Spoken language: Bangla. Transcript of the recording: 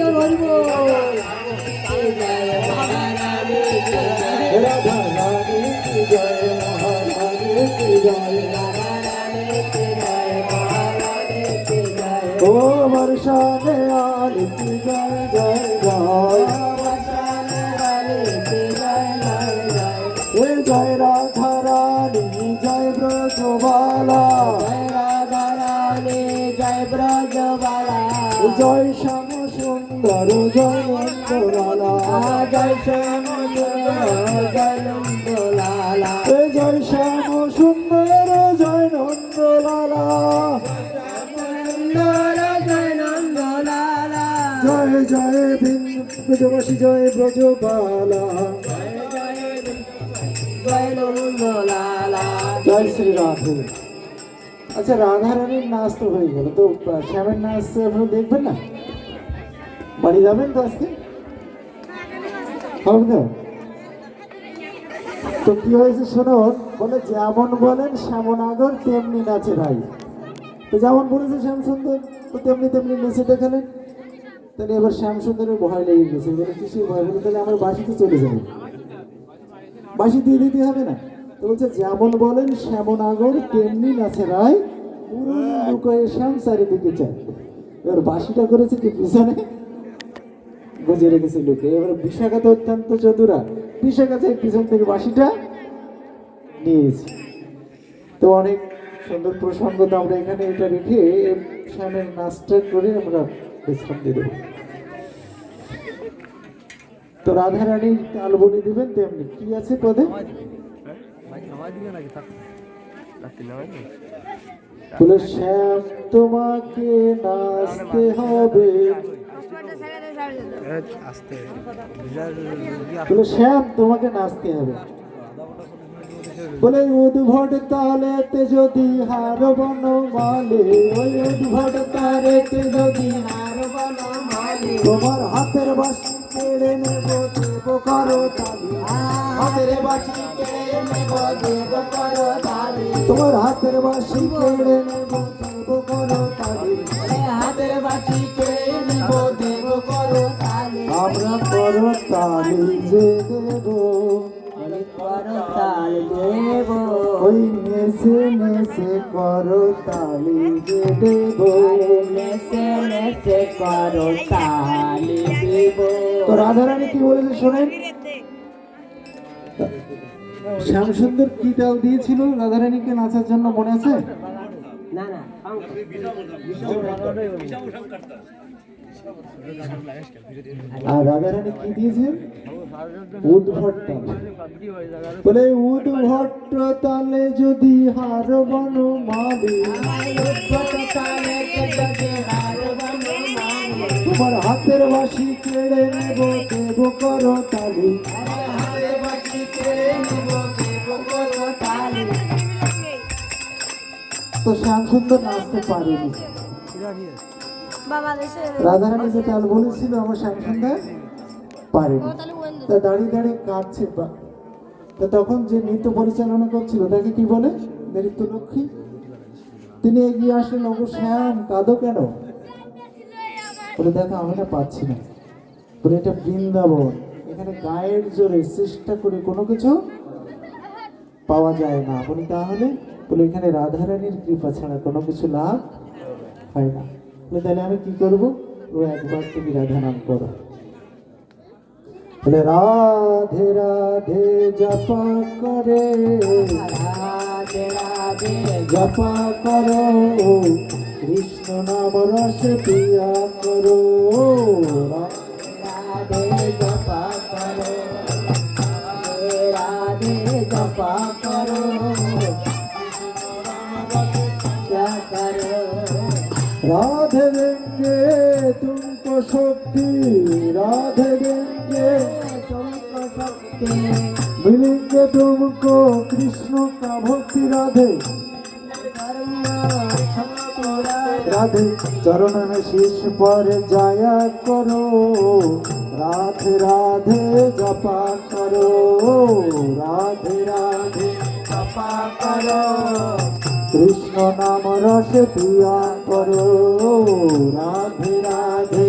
কীর্তন হইব জয় মহারানী জয় কি জয় জয় জয়। জয় ও বর্ষানে আলি কি জয় জয় জয় এ জয় রাধা রানী জয় ব্রজবালা জয় শ্যাম জয় নন্দলালা জয় শ্যাম সুন্দর জয় নন্দলালা জয় জয় বিন ব্রজবাসী জয় ব্রজবালা, জয় শ্রী রাধে আচ্ছা রাধা রানীর নাচ তো হয়ে গেল, তো শ্যামের নাচ দেখবেন না? বাড়ি যাবেন তো আজকে? হবে তো? তো কি হয়েছে শুনুন, বলে যেমন বলেন শ্যামন আগর, তেমনি নাচে ভাই। তো যেমন বলেছে শ্যাম সুন্দর তো তেমনি তেমনি নেচে দেখালেন। তাহলে এবার শ্যামসুন্দরের ভয় লেগে গেছে বলে কিসের ভয়? বলে তাহলে আমার বাসিতে চলে যাবে। বাসি দিয়ে দিতে হবে না। তো বলছে, যেমন বলেন শ্যামন আগর, তেমনি নাচে রায় পুরো লুকয়ে শ্যাম চারিদিকে চায়। এবার বাসিটা করেছে কি পিছনে গুজে রেখেছে লোকে। এবার বিশাখা তো অত্যন্ত চতুরা। বিশাখা চাই পিছন থেকে বাসিটা নিয়েছে। তো অনেক সুন্দর প্রসঙ্গ তো আমরা এখানে এটা রেখে শ্যামের নাচটা করে আমরা বিশ্রাম দিয়ে দেবো। তো রাধা রানী তাল বলি দিবেন তেমনি। কি আছে পদে? শ্যাম, তোমাকে নাচতে হবে। শ্যাম, তোমাকে নাচতে হবে। বলে, উদ্ভট তালেতে যদি হার বন মালে ওই উদ্ভট তালেতে যদি হার বন মালে তোমার হাতের বাসি কেড়ে নেব, দেব করো তালি। হাতের বাসি কেড়ে নেব, দেব করো তালি। তোমার হাতের বাসি কেড়ে নেব, দেব করো তালি। যে দেবো তাল দেব ওই নেচে নেচে করো তালি যে দেব নেচে নেচে করো তালি দেব তো রাধারানী কি বলেছে শোনেন শ্যামসুন্দর কি তাল দিয়েছিল রাধারানীকে নাচার জন্য মনে আছে না না আর রাধারানী কি দিয়েছে উদ্ভট বলে উদ্ভট তালে যদি হার বন মালি তোমার হাতের বাসি কেড়ে নেব, দেব করো তালি। তো শ্যাম সুন্দর নাচতে পারেনি। রাধারানী যে তাল বলেছিল আমার শ্যাম পারেনি। তা দাঁড়িয়ে দাঁড়িয়ে কাঁদছে তা তখন যে নৃত্য পরিচালনা করছিল তাকে কি বলে? নৃত্য লক্ষ্মী তিনি এগিয়ে আসলেন ওগো শ্যাম কাঁদো কেন? বলে দেখো আমি না পাচ্ছি না। বলে এটা বৃন্দাবন। এখানে গায়ের জোরে চেষ্টা করে কোনো কিছু পাওয়া যায় না। বলি তাহলে? বলে এখানে রাধারানীর কৃপা ছাড়া কোনো কিছু লাভ হয় না। তাহলে আমি কি করব? একবার তুমি রাধা নাম করো। তাহলে রাধে রাধে জপ করে। রাধে রাধে জপ করো। কৃষ্ণ নাম রস পিয়া করো। রাধে জপ করো। রাধে জপ করো। রাধে तुमको शक्ति राधे देंगे तुमको शक्ति मिलेंगे तुमको कृष्ण का भक्ति राधे राधे चरण में शीश पर जाया करो राधे राधे जपा करो राधे राधे जपा करो कृष्ण नाम रस पिया करो राधे राधे